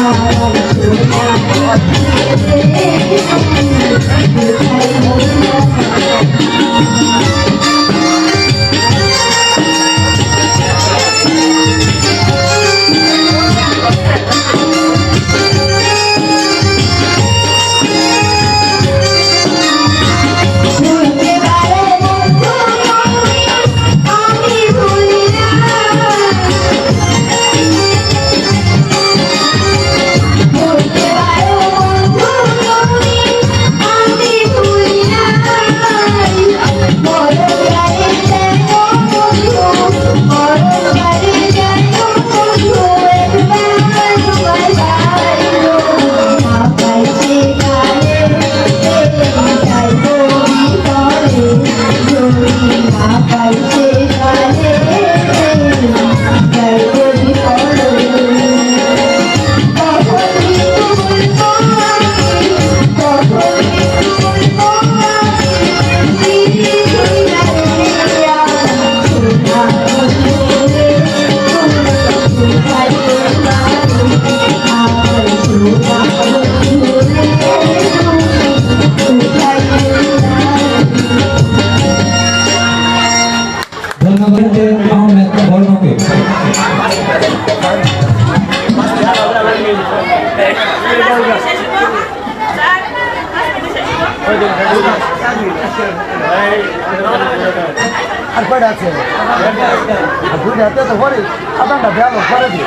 I'm Thank you. নাজির আহমেদ বর্ণকে। আর কয়টা আছে? আর দুইটা হাতে তো পরে। আদানটা ভালো পরে দিই।